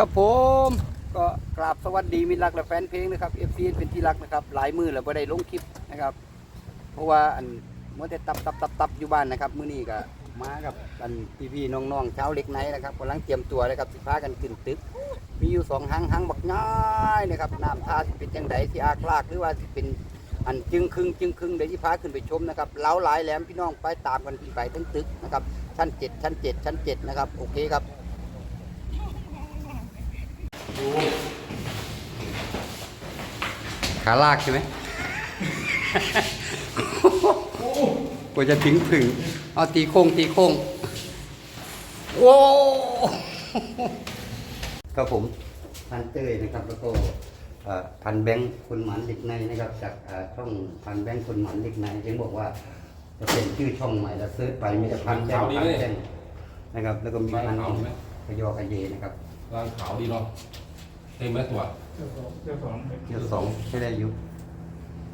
ครับผมก็กราบสวัสดีมิตรรักและแฟนเพลงนะครับเอฟซีเป็นที่รักนะครับ หลายมือแล้วไ่ได้ลงคลิปนะครับ เพราะว่าอันเมื่อแต่ตับตับตับตับอยู่บ้านนะครับ มื้อนี้ก็มากับอันพี่ๆน้องๆเช้าเล็กไนนะครับกำลังเตรียมตัวนะครับสิพากันขึ้นตึก มีอยู่สองหังหังบักง่ายนะครับน้ำท่าสิเป็นจังไดสิอากลากหรือว่าสิเป็นอันจึงครึ่งจึงครึ่งเดี๋ยวสิพาขึ้นไปชมนะครับเล้าหลายแหลมพี่น้องไปตามกันขึ้นไปทั้งตึกนะครับชั้นเจ็ดชั้นเจ็ดชั้นเจ็ดนะครับโอเคครับ ขาลากใช่ไหมกว่าจะถึงถึงเอาตีโค้งตีโค้งโว้ครับผมพันเต้ยนะครับแล้วก็เอ่อพันแบงค์คนหมันเด็กในนะครับ จากเอ่อช่องพันแบงค์คนหมันเด็กในเห็นบอกว่าจะเป็นชื่อช่องใหม่แล้วเซิร์ชไปมีแต่พันแบงค์พันแบงค์นะครับ แล้วก็มีพันขยอกระเยนะครับร่างขาวดีเนาะ เต็มไหมตัว เจ้าของเจ้าของเดี๋ยวสองใช้ได้อยู่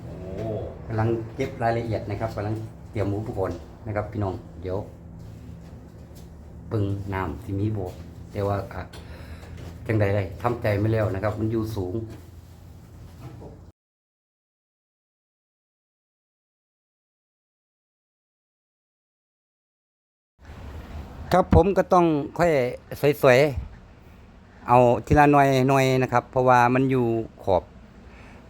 โอ้กำลังเก็บรายละเอียดนะครับกำลังเตรียมอุปกรณ์นะครับ พี่น้องเดี๋ยวปึงน้ำที่มีโบกแต่ว่าอะจังใดได้ทำใจไม่แล้วนะครับ มันอยู่สูง ครับผมก็ต้องค่อยสวยๆ เอาทีละหน่อยหน่อยนะครับ เพราะว่ามันอยู่ขอบ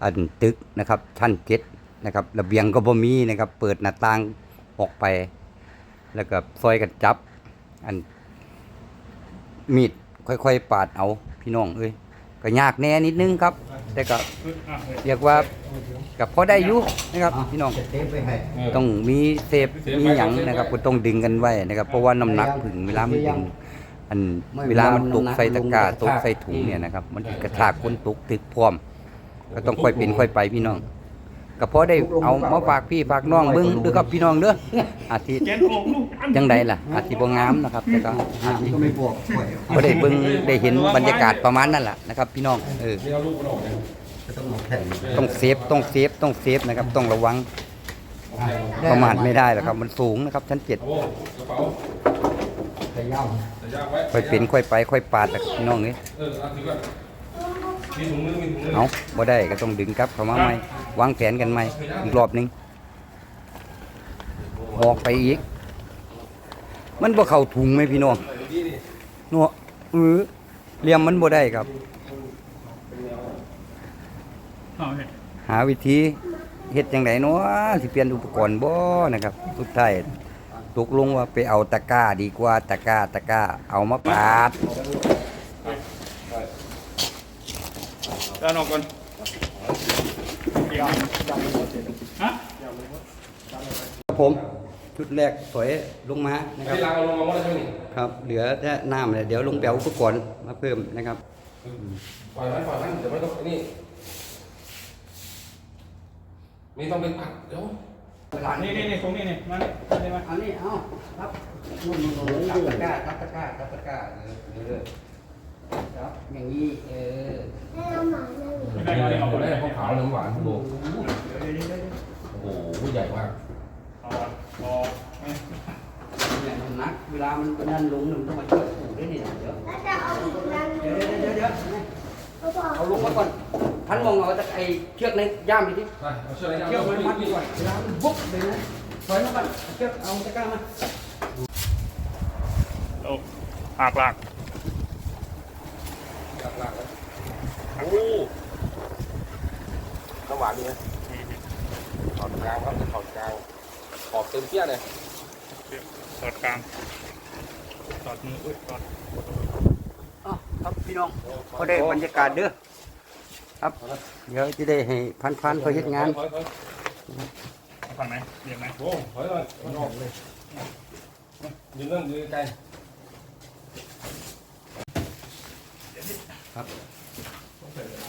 อันตึกนะครับชั้นเจ็ดนะครับระเบียงก็บ่มีนะครับ เปิดหน้าต่างออกไป แล้วก็ซอยกันจับ อันมีดค่อยๆ ปาดเอาพี่น้องเอ้ยก็ยากแน่นิดนึงครับ แต่ก็เรียกว่ากับพอได้อยู่นะครับพี่น้องต้องมีเซฟมีหยังนะครับก็ต้องดึงกันไว้นะครับ เพราะว่าน้ำหนักผึ่งเวลามันดึง อันเวลามันตกใส่ตะกร้าตกใส่ถุงเนี่ยนะครับ มันสิกระชากคนตกตึกพร้อม ก็ต้องค่อยเป็นค่อยไปพี่น้องก็พอได้เอามาฝากพี่ฝากน้องเบิ่งเด้อครับพี่น้องเด้ออาทิตย์เจนโองลูกอันจังใดล่ะ อาทิตย์บ่งามนะครับแต่ก็อาทิตย์ก็ไม่บวกบ่ได้เบิ่งได้เห็นบรรยากาศประมาณนั้นล่ะนะครับ พี่น้องเออนี่เอาลูกมันออกเนี่ยก็ต้องเอาแผ่นต้องเซฟต้องเซฟต้องเซฟนะครับ ต้องระวังประมาทไม่ได้หรอกครับ มันสูงนะครับชั้นเจ็ด โอ้กระเป๋าขย่าแต่ยากไว้ค่อยเป็นค่อยไปค่อยปาดนะครับพี่น้องเอ้ยเออเอาถือก่อนมีถุงมือมีถุงมือเอาบ่ได้ก็ต้องดึงกลับเข้ามาใหม่วางแผนกันใหม่อีกรอบหนึงออกไปอีก มันบ่เข้าถุงไหมพี่น้องดีดิเนาะเออเหลี่ยมมันบ่ได้ครับ เอาเลยหาวิธีเฮ็ดจังไดเนาะสิเปลี่ยนอุปกรณ์บ่นะครับสุดท้าย ตกลงว่าไปเอาตะกร้าดีกว่าตะกร้าตะกร้า เอามาปาดด้านออกก่อนครับผมชุดแรกถอยลงมานะครัที่บเอาลงมาหมดแล้วใช่ไหมครับ เหลือแค่น้ำเลยเดี๋ยวลงไปเอาอุปกรณ์มาเพิ่มนะครับปล่อยมันปล่อยมันเดี๋ยวไม่ต้องนี่ไมีต้องเป็นปัดเดี๋ยว นี่นี่นี่ตรงนี้นี่มานี่มาเอานี่เอาครับนู่นนู่นนู่นจับตะกร้าตะกร้าตะกร้าเออครับอย่างนี้เออไม่ได้ไม่ได้เอาเอาไปไปเลเลยขาวๆน้ำหวานโอ้โหใหญ่มากเอาเอาเนี่ยมันนักเวลามันนั่นลงมันต้องมาช่วยผูกด้วยนี่นะเดี๋ยวเดี๋ยวเดี๋ยวเดี๋ยวเดี๋ยวเอาลงมาก่อน มองเอาแตะไอ้เชือกในย่ามไปที่ไปเอาเชือกเชือกมันมัดดีก่อนเวลามันบุ๊บเลยนะถอยมาก่อนเชือกเอาตะกร้ามาโอ้หักหลักหลักๆแล้วโอ้น้ำหวานดีไหมถอดกลางครับถอดกลางขอบเต็มเปี้ยเลยตอดกลางตอดมืออุ้ยตอดอ๋อครับพี่น้องก็ได้บรรยากาศเด้อ ครับ เดี๋ยวจะได้ให้พันพันเขาเฮ็ดงานถอยถอยฝั่งไหนเรียงไหมโอ้ถอยเลยมันออกเลยยืนเรื่องยืนไกล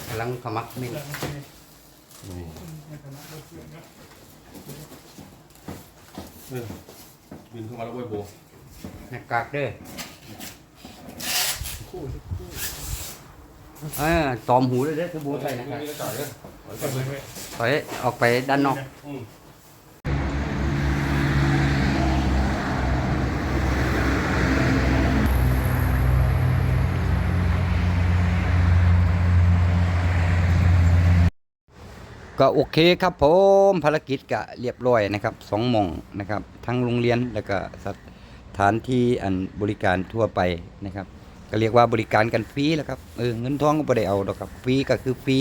กำลังขมักนี่บินเข้ามาแล้วเว้ยโบหน้กากเด้อเตอมหูเลยเด้อคือบูใส่นะครับถอยออกไปด้านนอกก็โอเคครับผมภารกิจก็เรียบร้อยนะครับสองมงนะครับ ทั้งโรงเรียนแล้วก็สถานที่อันบริการทั่วไปนะครับ ก็เรียกว่าบริการกันฟรีแล้วครับเออเงินทองก็ไม่ได้เอาหรอกครับฟรีก็คือฟรี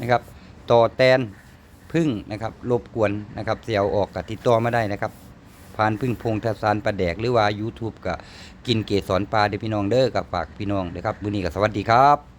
นะครับ ต่อแตนพึ่งนะครับรบกวนนะครับเสียวออกกับติดต่อมาได้นะครับผ่านพึ่งพงทศานประแดกหรือว่า YouTube กับกินเกสรปลาเด้อพี่น้องเด้อกับฝากพี่น้องเด้อครับมื้อนี้ก็สวัสดีครับ